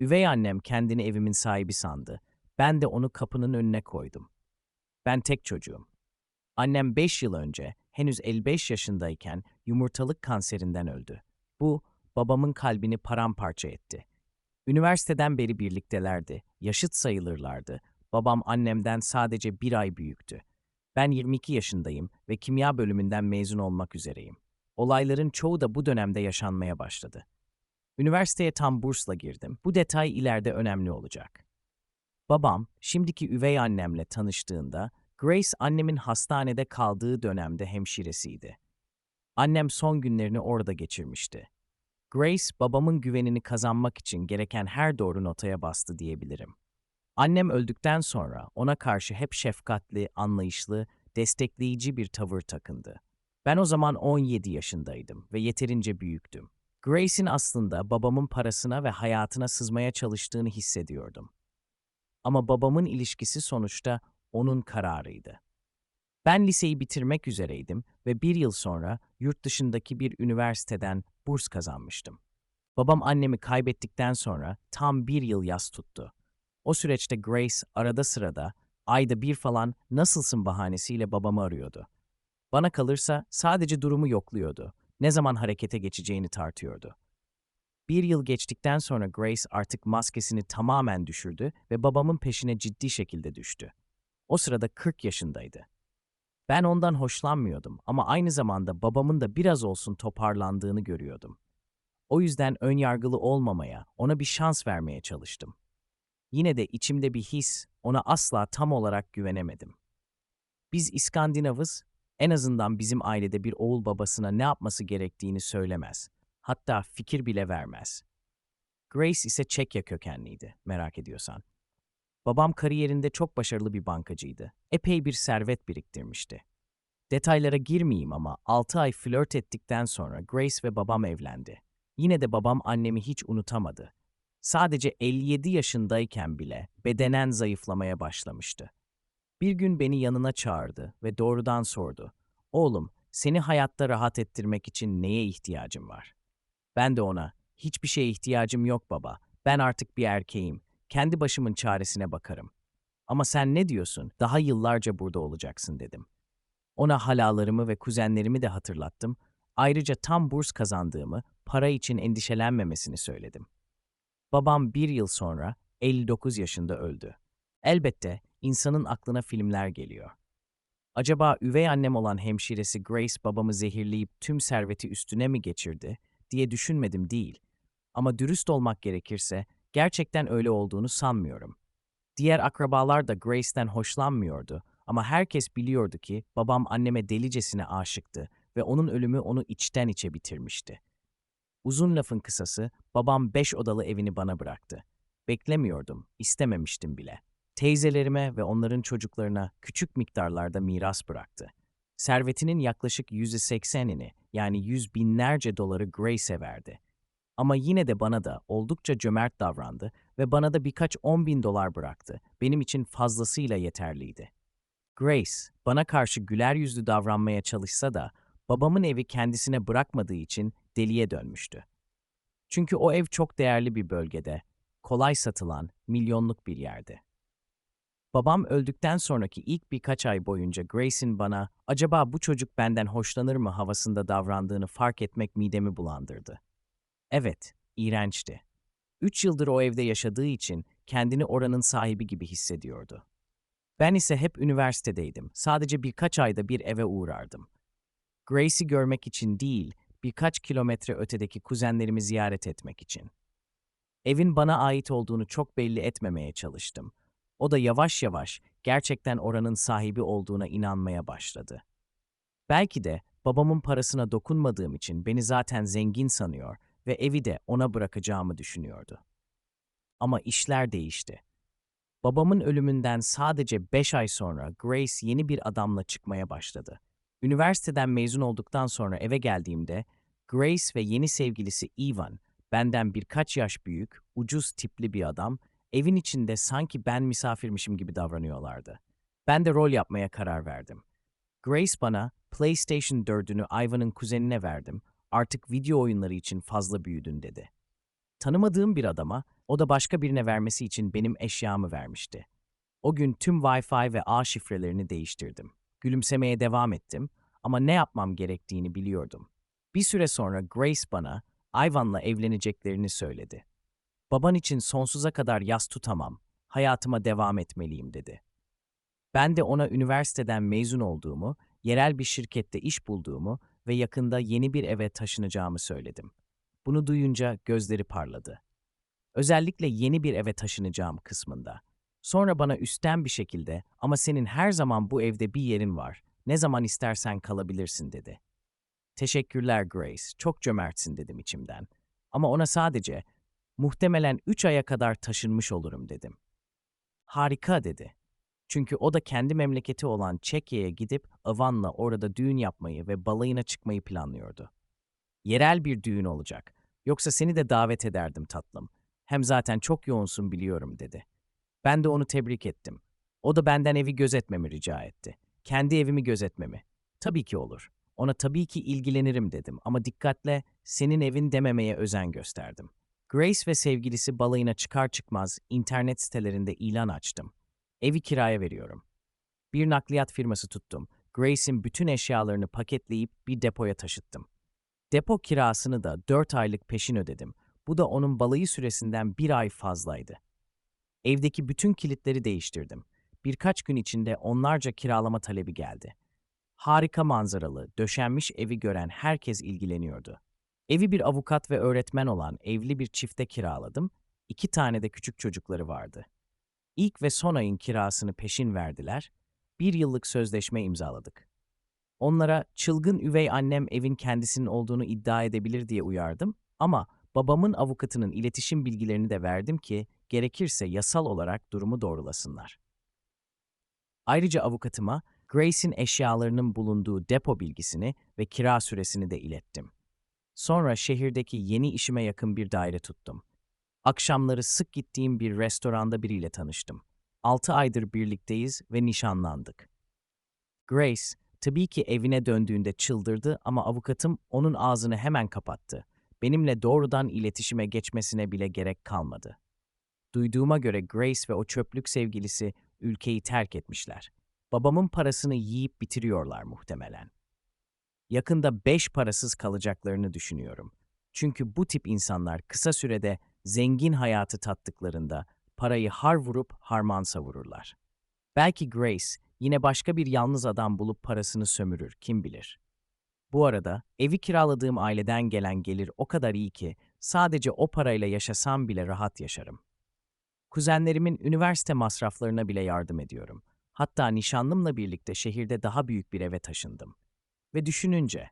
Üvey annem kendini evimin sahibi sandı. Ben de onu kapının önüne koydum. Ben tek çocuğum. Annem 5 yıl önce, henüz 55 yaşındayken yumurtalık kanserinden öldü. Bu, babamın kalbini paramparça etti. Üniversiteden beri birliktelerdi, yaşıt sayılırlardı. Babam annemden sadece bir ay büyüktü. Ben 22 yaşındayım ve kimya bölümünden mezun olmak üzereyim. Olayların çoğu da bu dönemde yaşanmaya başladı. Üniversiteye tam bursla girdim. Bu detay ileride önemli olacak. Babam, şimdiki üvey annemle tanıştığında, Grace annemin hastanede kaldığı dönemde hemşiresiydi. Annem son günlerini orada geçirmişti. Grace, babamın güvenini kazanmak için gereken her doğru notaya bastı diyebilirim. Annem öldükten sonra ona karşı hep şefkatli, anlayışlı, destekleyici bir tavır takındı. Ben o zaman 17 yaşındaydım ve yeterince büyüktüm. Grace'in aslında babamın parasına ve hayatına sızmaya çalıştığını hissediyordum. Ama babamın ilişkisi sonuçta onun kararıydı. Ben liseyi bitirmek üzereydim ve bir yıl sonra yurt dışındaki bir üniversiteden burs kazanmıştım. Babam annemi kaybettikten sonra tam bir yıl yas tuttu. O süreçte Grace arada sırada, ayda bir falan nasılsın bahanesiyle babamı arıyordu. Bana kalırsa sadece durumu yokluyordu. Ne zaman harekete geçeceğini tartıyordu. Bir yıl geçtikten sonra Grace artık maskesini tamamen düşürdü ve babamın peşine ciddi şekilde düştü. O sırada 40 yaşındaydı. Ben ondan hoşlanmıyordum ama aynı zamanda babamın da biraz olsun toparlandığını görüyordum. O yüzden ön yargılı olmamaya, ona bir şans vermeye çalıştım. Yine de içimde bir his, ona asla tam olarak güvenemedim. Biz İskandinavız, en azından bizim ailede bir oğul babasına ne yapması gerektiğini söylemez. Hatta fikir bile vermez. Grace ise Çekya kökenliydi, merak ediyorsan. Babam kariyerinde çok başarılı bir bankacıydı. Epey bir servet biriktirmişti. Detaylara girmeyeyim ama 6 ay flört ettikten sonra Grace ve babam evlendi. Yine de babam annemi hiç unutamadı. Sadece 57 yaşındayken bile bedenen zayıflamaya başlamıştı. Bir gün beni yanına çağırdı ve doğrudan sordu. Oğlum, seni hayatta rahat ettirmek için neye ihtiyacın var? Ben de ona, hiçbir şeye ihtiyacım yok baba. Ben artık bir erkeğim. Kendi başımın çaresine bakarım. Ama sen ne diyorsun? Daha yıllarca burada olacaksın dedim. Ona halalarımı ve kuzenlerimi de hatırlattım. Ayrıca tam burs kazandığımı, para için endişelenmemesini söyledim. Babam bir yıl sonra 59 yaşında öldü. Elbette insanın aklına filmler geliyor. Acaba üvey annem olan hemşiresi Grace babamı zehirleyip tüm serveti üstüne mi geçirdi diye düşünmedim değil. Ama dürüst olmak gerekirse gerçekten öyle olduğunu sanmıyorum. Diğer akrabalar da Grace'den hoşlanmıyordu ama herkes biliyordu ki babam anneme delicesine aşıktı ve onun ölümü onu içten içe bitirmişti. Uzun lafın kısası, babam beş odalı evini bana bıraktı. Beklemiyordum, istememiştim bile. Teyzelerime ve onların çocuklarına küçük miktarlarda miras bıraktı. Servetinin yaklaşık yüzde seksenini yani yüz binlerce doları Grace'e verdi. Ama yine de bana da oldukça cömert davrandı ve bana da birkaç on bin dolar bıraktı. Benim için fazlasıyla yeterliydi. Grace, bana karşı güler yüzlü davranmaya çalışsa da babamın evi kendisine bırakmadığı için deliye dönmüştü. Çünkü o ev çok değerli bir bölgede, kolay satılan, milyonluk bir yerdi. Babam öldükten sonraki ilk birkaç ay boyunca Grace'in bana acaba bu çocuk benden hoşlanır mı havasında davrandığını fark etmek midemi bulandırdı. Evet, iğrençti. Üç yıldır o evde yaşadığı için kendini oranın sahibi gibi hissediyordu. Ben ise hep üniversitedeydim. Sadece birkaç ayda bir eve uğrardım. Grace'i görmek için değil, birkaç kilometre ötedeki kuzenlerimi ziyaret etmek için. Evin bana ait olduğunu çok belli etmemeye çalıştım. O da yavaş yavaş gerçekten oranın sahibi olduğuna inanmaya başladı. Belki de babamın parasına dokunmadığım için beni zaten zengin sanıyor ve evi de ona bırakacağımı düşünüyordu. Ama işler değişti. Babamın ölümünden sadece 5 ay sonra Grace yeni bir adamla çıkmaya başladı. Üniversiteden mezun olduktan sonra eve geldiğimde Grace ve yeni sevgilisi Ivan, benden birkaç yaş büyük, ucuz tipli bir adam, evin içinde sanki ben misafirmişim gibi davranıyorlardı. Ben de rol yapmaya karar verdim. Grace bana PlayStation 4'ünü Ivan'ın kuzenine verdim, artık video oyunları için fazla büyüdün dedi. Tanımadığım bir adama O da başka birine vermesi için benim eşyamı vermişti. O gün tüm Wi-Fi ve ağ şifrelerini değiştirdim. Gülümsemeye devam ettim ama ne yapmam gerektiğini biliyordum. Bir süre sonra Grace bana Ivan'la evleneceklerini söyledi. Baban için sonsuza kadar yas tutamam, hayatıma devam etmeliyim dedi. Ben de ona üniversiteden mezun olduğumu, yerel bir şirkette iş bulduğumu ve yakında yeni bir eve taşınacağımı söyledim. Bunu duyunca gözleri parladı. Özellikle yeni bir eve taşınacağım kısmında. Sonra bana üstten bir şekilde ama senin her zaman bu evde bir yerin var. Ne zaman istersen kalabilirsin dedi. Teşekkürler Grace, çok cömertsin dedim içimden. Ama ona sadece muhtemelen üç aya kadar taşınmış olurum dedim. Harika dedi. Çünkü o da kendi memleketi olan Çekya'ya gidip Avan'la orada düğün yapmayı ve balayına çıkmayı planlıyordu. Yerel bir düğün olacak. Yoksa seni de davet ederdim tatlım. Hem zaten çok yoğunsun biliyorum dedi. Ben de onu tebrik ettim. O da benden evi gözetmemi rica etti. Kendi evimi gözetmemi. Tabii ki olur. Ona tabii ki ilgilenirim dedim ama dikkatle senin evin dememeye özen gösterdim. Grace ve sevgilisi balayına çıkar çıkmaz internet sitelerinde ilan açtım. Evi kiraya veriyorum. Bir nakliyat firması tuttum. Grace'in bütün eşyalarını paketleyip bir depoya taşıttım. Depo kirasını da 4 aylık peşin ödedim. Bu da onun balayı süresinden bir ay fazlaydı. Evdeki bütün kilitleri değiştirdim. Birkaç gün içinde onlarca kiralama talebi geldi. Harika manzaralı, döşenmiş evi gören herkes ilgileniyordu. Evi bir avukat ve öğretmen olan evli bir çifte kiraladım. İki tane de küçük çocukları vardı. İlk ve son ayın kirasını peşin verdiler. Bir yıllık sözleşme imzaladık. Onlara çılgın üvey annem evin kendisinin olduğunu iddia edebilir diye uyardım ama babamın avukatının iletişim bilgilerini de verdim ki gerekirse yasal olarak durumu doğrulasınlar. Ayrıca avukatıma Grace'in eşyalarının bulunduğu depo bilgisini ve kira süresini de ilettim. Sonra şehirdeki yeni işime yakın bir daire tuttum. Akşamları sık gittiğim bir restoranda biriyle tanıştım. Altı aydır birlikteyiz ve nişanlandık. Grace, tabii ki evine döndüğünde çıldırdı ama avukatım onun ağzını hemen kapattı. Benimle doğrudan iletişime geçmesine bile gerek kalmadı. Duyduğuma göre Grace ve o çöplük sevgilisi ülkeyi terk etmişler. Babamın parasını yiyip bitiriyorlar muhtemelen. Yakında beş parasız kalacaklarını düşünüyorum. Çünkü bu tip insanlar kısa sürede zengin hayatı tattıklarında parayı har vurup harman savururlar. Belki Grace yine başka bir yalnız adam bulup parasını sömürür, kim bilir. Bu arada evi kiraladığım aileden gelen gelir o kadar iyi ki sadece o parayla yaşasam bile rahat yaşarım. Kuzenlerimin üniversite masraflarına bile yardım ediyorum. Hatta nişanlımla birlikte şehirde daha büyük bir eve taşındım. Ve düşününce,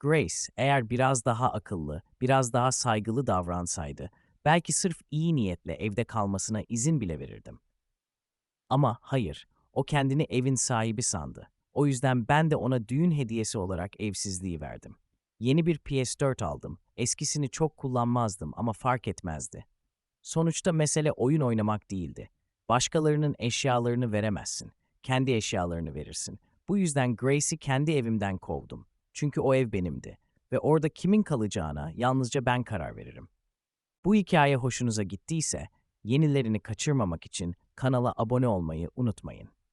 Grace eğer biraz daha akıllı, biraz daha saygılı davransaydı, belki sırf iyi niyetle evde kalmasına izin bile verirdim. Ama hayır, o kendini evin sahibi sandı. O yüzden ben de ona düğün hediyesi olarak evsizliği verdim. Yeni bir PS4 aldım. Eskisini çok kullanmazdım ama fark etmezdi. Sonuçta mesele oyun oynamak değildi. Başkalarının eşyalarını veremezsin. Kendi eşyalarını verirsin. Bu yüzden Grace'i kendi evimden kovdum. Çünkü o ev benimdi ve orada kimin kalacağına yalnızca ben karar veririm. Bu hikaye hoşunuza gittiyse yenilerini kaçırmamak için kanala abone olmayı unutmayın.